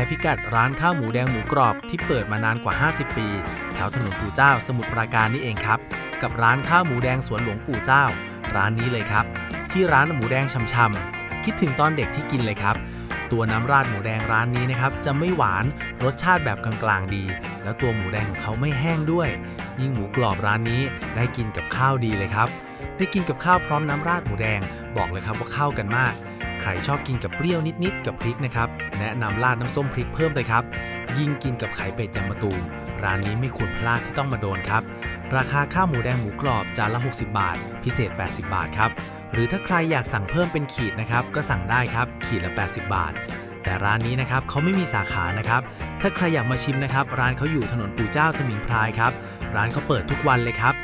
ร์พิกัดร้านข้าวหมูแดงหมูกรอบที่เปิดมานานกว่า 50 ปี แถวถนนปู่เจ้าสมุทรปราการนี่เองครับ กับร้านข้าวหมูแดงสวนหลวงปู่เจ้า ร้านนี้เลยครับ ที่ร้านหมูแดงช่ำๆคิดถึงตอนเด็กที่กินเลยครับ ตัวน้ำราดหมูแดงร้านนี้นะครับจะไม่หวานรสชาติแบบกลางๆดี แล้วตัวหมูแดงของเขาไม่แห้งด้วย ยิ่งหมูกรอบร้านนี้ได้กินกับข้าวดีเลยครับ ได้กินกับข้าวพร้อมน้ำราดหมูแดงบอกเลยครับว่าเข้ากันมาก ใครชอบกินกับเปรี้ยวนิดๆกับพริกนะครับ แนะนำราดน้ำส้มพริกเพิ่มเลยครับ ยิ่งกินกับไข่เป็ดยางมะตูมร้านนี้ไม่ควรพลาดที่ต้องมาโดนครับ ราคาข้าวหมูแดงหมูกรอบจานละ 60 บาท พิเศษ 80 บาทครับ หรือถ้าใครอยากสั่งเพิ่มเป็นขีดนะครับ ก็สั่งได้ครับ ขีดละ 80 บาท แต่ร้านนี้นะครับเขาไม่มีสาขานะครับ ถ้าใครอยากมาชิมนะครับ ร้านเขาอยู่ถนนปู่เจ้าสมิงพรายครับ ร้านเขาเปิดทุกวันเลยครับ